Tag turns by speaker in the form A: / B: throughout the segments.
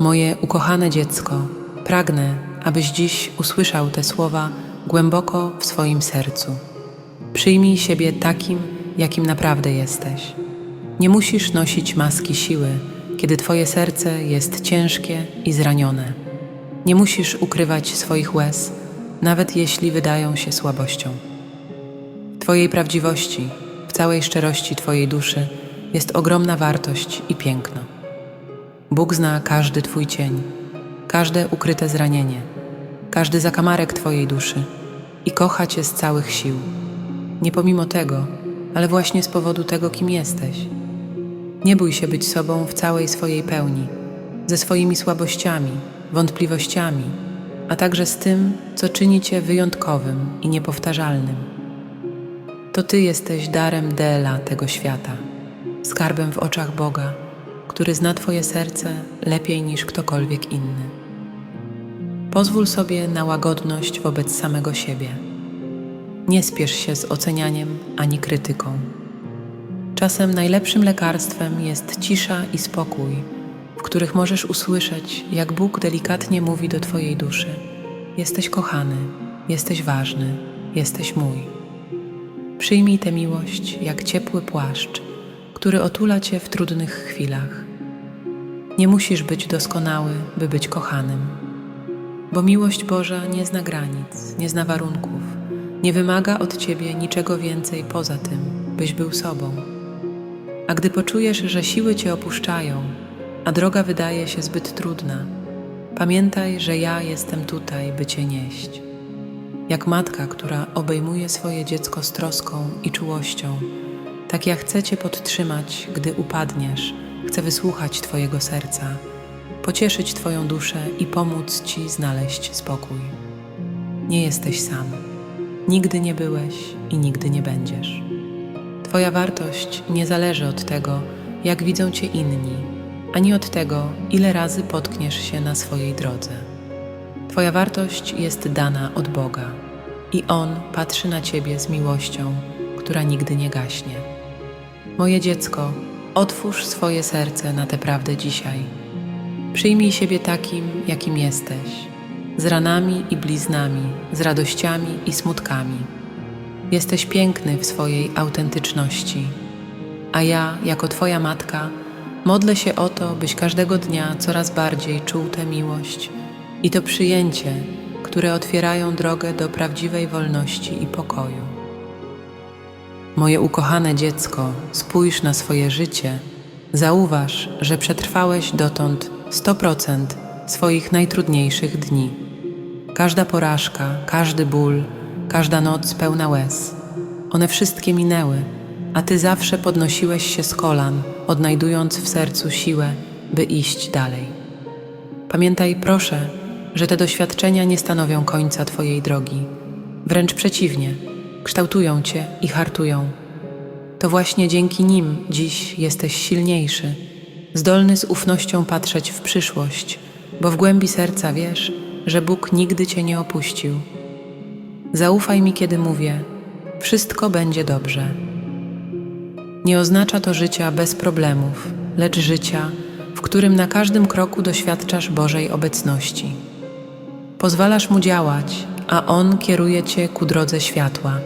A: Moje ukochane dziecko, pragnę, abyś dziś usłyszał te słowa głęboko w swoim sercu. Przyjmij siebie takim, jakim naprawdę jesteś. Nie musisz nosić maski siły, kiedy Twoje serce jest ciężkie i zranione. Nie musisz ukrywać swoich łez, nawet jeśli wydają się słabością. W Twojej prawdziwości, w całej szczerości Twojej duszy jest ogromna wartość i piękno. Bóg zna każdy Twój cień, każde ukryte zranienie, każdy zakamarek Twojej duszy i kocha Cię z całych sił. Nie pomimo tego, ale właśnie z powodu tego, kim jesteś. Nie bój się być sobą w całej swojej pełni, ze swoimi słabościami, wątpliwościami, a także z tym, co czyni Cię wyjątkowym i niepowtarzalnym. To Ty jesteś darem Dela tego świata, skarbem w oczach Boga, który zna Twoje serce lepiej niż ktokolwiek inny. Pozwól sobie na łagodność wobec samego siebie. Nie spiesz się z ocenianiem ani krytyką. Czasem najlepszym lekarstwem jest cisza i spokój, w których możesz usłyszeć, jak Bóg delikatnie mówi do Twojej duszy: Jesteś kochany, jesteś ważny, jesteś mój. Przyjmij tę miłość jak ciepły płaszcz, który otula Cię w trudnych chwilach. Nie musisz być doskonały, by być kochanym, bo miłość Boża nie zna granic, nie zna warunków, nie wymaga od Ciebie niczego więcej poza tym, byś był sobą. A gdy poczujesz, że siły Cię opuszczają, a droga wydaje się zbyt trudna, pamiętaj, że ja jestem tutaj, by Cię nieść. Jak matka, która obejmuje swoje dziecko z troską i czułością, tak ja chcę Cię podtrzymać, gdy upadniesz, chcę wysłuchać Twojego serca, pocieszyć Twoją duszę i pomóc Ci znaleźć spokój. Nie jesteś sam. Nigdy nie byłeś i nigdy nie będziesz. Twoja wartość nie zależy od tego, jak widzą Cię inni, ani od tego, ile razy potkniesz się na swojej drodze. Twoja wartość jest dana od Boga i On patrzy na Ciebie z miłością, która nigdy nie gaśnie. Moje dziecko, otwórz swoje serce na tę prawdę dzisiaj. Przyjmij siebie takim, jakim jesteś, z ranami i bliznami, z radościami i smutkami. Jesteś piękny w swojej autentyczności, a ja, jako Twoja matka, modlę się o to, byś każdego dnia coraz bardziej czuł tę miłość i to przyjęcie, które otwierają drogę do prawdziwej wolności i pokoju. Moje ukochane dziecko, spójrz na swoje życie, zauważ, że przetrwałeś dotąd 100% swoich najtrudniejszych dni. Każda porażka, każdy ból, każda noc pełna łez. One wszystkie minęły, a ty zawsze podnosiłeś się z kolan, odnajdując w sercu siłę, by iść dalej. Pamiętaj, proszę, że te doświadczenia nie stanowią końca Twojej drogi. Wręcz przeciwnie, kształtują Cię i hartują. To właśnie dzięki nim dziś jesteś silniejszy, zdolny z ufnością patrzeć w przyszłość, bo w głębi serca wiesz, że Bóg nigdy Cię nie opuścił. Zaufaj mi, kiedy mówię: Wszystko będzie dobrze. Nie oznacza to życia bez problemów, lecz życia, w którym na każdym kroku doświadczasz Bożej obecności. Pozwalasz mu działać, a on kieruje cię ku drodze światła,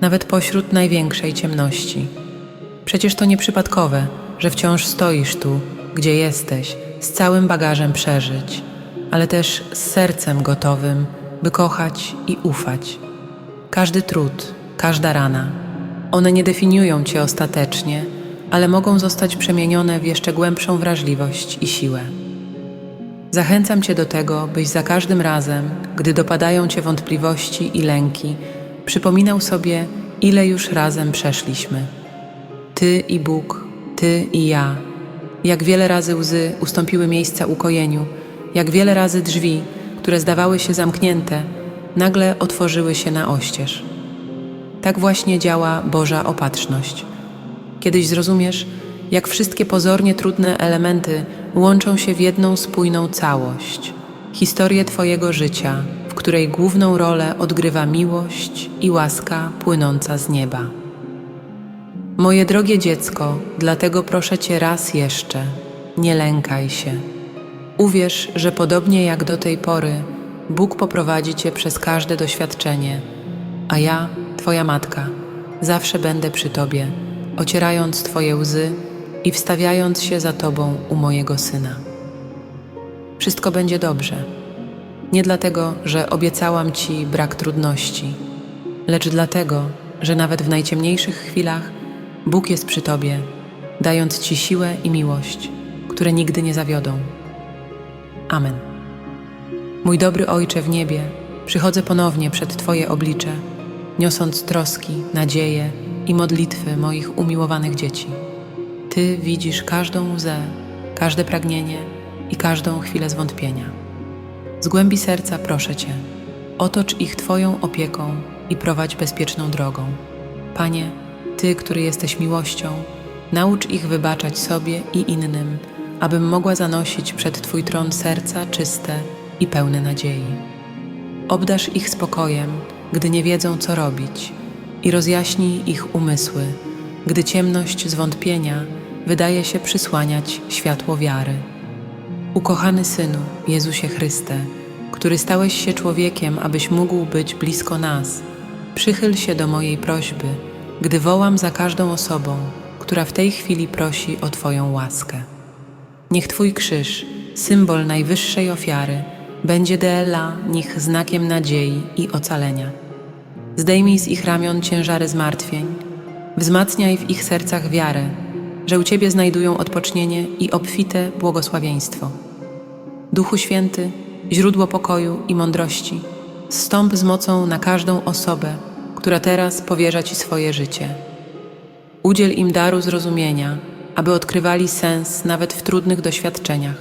A: nawet pośród największej ciemności. Przecież to nieprzypadkowe, że wciąż stoisz tu, gdzie jesteś, z całym bagażem przeżyć, ale też z sercem gotowym, by kochać i ufać. Każdy trud, każda rana, one nie definiują cię ostatecznie, ale mogą zostać przemienione w jeszcze głębszą wrażliwość i siłę. Zachęcam Cię do tego, byś za każdym razem, gdy dopadają Cię wątpliwości i lęki, przypominał sobie, ile już razem przeszliśmy. Ty i Bóg, Ty i ja. Jak wiele razy łzy ustąpiły miejsca ukojeniu, jak wiele razy drzwi, które zdawały się zamknięte, nagle otworzyły się na oścież. Tak właśnie działa Boża opatrzność. Kiedyś zrozumiesz, jak wszystkie pozornie trudne elementy łączą się w jedną spójną całość historię Twojego życia, w której główną rolę odgrywa miłość i łaska płynąca z nieba. Moje drogie dziecko, dlatego proszę Cię raz jeszcze, nie lękaj się. Uwierz, że podobnie jak do tej pory, Bóg poprowadzi Cię przez każde doświadczenie, a ja, Twoja matka, zawsze będę przy Tobie, ocierając Twoje łzy i wstawiając się za Tobą u mojego syna. Wszystko będzie dobrze. Nie dlatego, że obiecałam Ci brak trudności, lecz dlatego, że nawet w najciemniejszych chwilach Bóg jest przy Tobie, dając Ci siłę i miłość, które nigdy nie zawiodą. Amen. Mój dobry Ojcze w niebie, przychodzę ponownie przed Twoje oblicze, niosąc troski, nadzieje i modlitwy moich umiłowanych dzieci. Ty widzisz każdą łzę, każde pragnienie i każdą chwilę zwątpienia. Z głębi serca proszę Cię, otocz ich Twoją opieką i prowadź bezpieczną drogą. Panie, Ty, który jesteś miłością, naucz ich wybaczać sobie i innym, abym mogła zanosić przed Twój tron serca czyste i pełne nadziei. Obdasz ich spokojem, gdy nie wiedzą, co robić, i rozjaśnij ich umysły, gdy ciemność zwątpienia wydaje się przysłaniać światło wiary. Ukochany Synu, Jezusie Chryste, który stałeś się człowiekiem, abyś mógł być blisko nas, przychyl się do mojej prośby, gdy wołam za każdą osobą, która w tej chwili prosi o Twoją łaskę. Niech Twój krzyż, symbol najwyższej ofiary, będzie dla nich znakiem nadziei i ocalenia. Zdejmij z ich ramion ciężary zmartwień, wzmacniaj w ich sercach wiarę, że u Ciebie znajdują odpocznienie i obfite błogosławieństwo. Duchu Święty, źródło pokoju i mądrości, zstąp z mocą na każdą osobę, która teraz powierza Ci swoje życie. Udziel im daru zrozumienia, aby odkrywali sens nawet w trudnych doświadczeniach.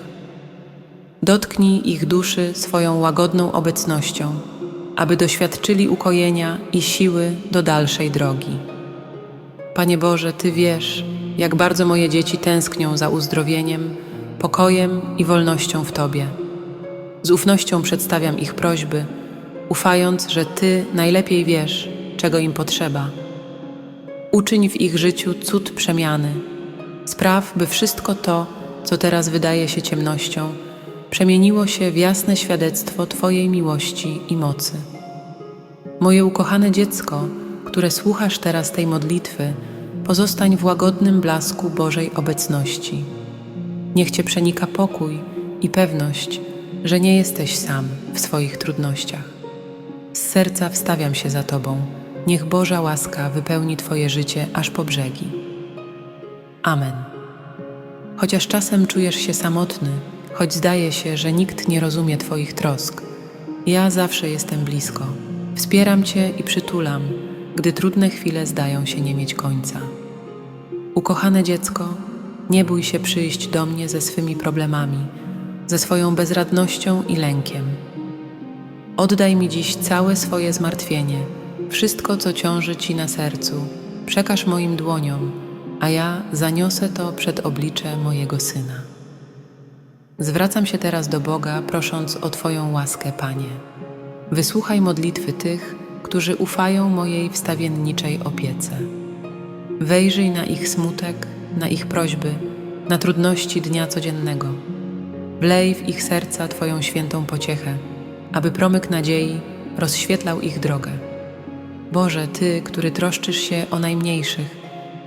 A: Dotknij ich duszy swoją łagodną obecnością, aby doświadczyli ukojenia i siły do dalszej drogi. Panie Boże, Ty wiesz, jak bardzo moje dzieci tęsknią za uzdrowieniem, pokojem i wolnością w Tobie. Z ufnością przedstawiam ich prośby, ufając, że Ty najlepiej wiesz, czego im potrzeba. Uczyń w ich życiu cud przemiany. Spraw, by wszystko to, co teraz wydaje się ciemnością, przemieniło się w jasne świadectwo Twojej miłości i mocy. Moje ukochane dziecko, które słuchasz teraz tej modlitwy, pozostań w łagodnym blasku Bożej obecności. Niech Cię przenika pokój i pewność, że nie jesteś sam w swoich trudnościach. Z serca wstawiam się za Tobą. Niech Boża łaska wypełni Twoje życie aż po brzegi. Amen. Chociaż czasem czujesz się samotny, choć zdaje się, że nikt nie rozumie Twoich trosk, ja zawsze jestem blisko. Wspieram Cię i przytulam, gdy trudne chwile zdają się nie mieć końca. Ukochane dziecko, nie bój się przyjść do mnie ze swymi problemami, ze swoją bezradnością i lękiem. Oddaj mi dziś całe swoje zmartwienie, wszystko, co ciąży Ci na sercu, przekaż moim dłoniom, a ja zaniosę to przed oblicze mojego Syna. Zwracam się teraz do Boga, prosząc o Twoją łaskę, Panie. Wysłuchaj modlitwy tych, którzy ufają mojej wstawienniczej opiece. Wejrzyj na ich smutek, na ich prośby, na trudności dnia codziennego. Wlej w ich serca Twoją świętą pociechę, aby promyk nadziei rozświetlał ich drogę. Boże, Ty, który troszczysz się o najmniejszych,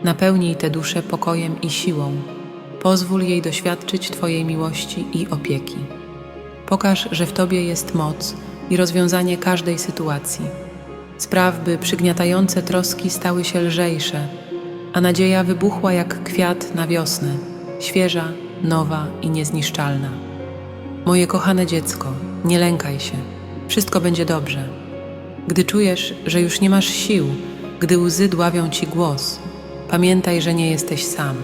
A: napełnij tę duszę pokojem i siłą. Pozwól jej doświadczyć Twojej miłości i opieki. Pokaż, że w Tobie jest moc i rozwiązanie każdej sytuacji. Spraw, by przygniatające troski stały się lżejsze, a nadzieja wybuchła jak kwiat na wiosnę, świeża, nowa i niezniszczalna. Moje kochane dziecko, nie lękaj się, wszystko będzie dobrze. Gdy czujesz, że już nie masz sił, gdy łzy dławią ci głos, pamiętaj, że nie jesteś sam.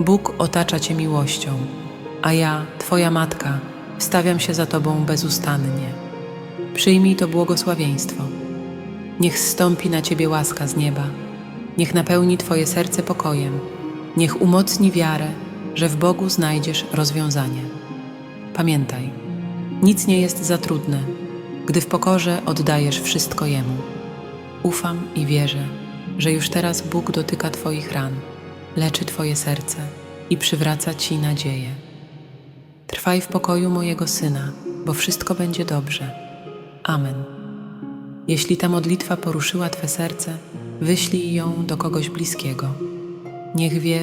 A: Bóg otacza cię miłością, a ja, Twoja matka, wstawiam się za Tobą bezustannie. Przyjmij to błogosławieństwo. Niech zstąpi na Ciebie łaska z nieba, niech napełni Twoje serce pokojem, niech umocni wiarę, że w Bogu znajdziesz rozwiązanie. Pamiętaj, nic nie jest za trudne, gdy w pokorze oddajesz wszystko Jemu. Ufam i wierzę, że już teraz Bóg dotyka Twoich ran, leczy Twoje serce i przywraca Ci nadzieję. Trwaj w pokoju mojego syna, bo wszystko będzie dobrze. Amen. Jeśli ta modlitwa poruszyła Twe serce, wyślij ją do kogoś bliskiego. Niech wie,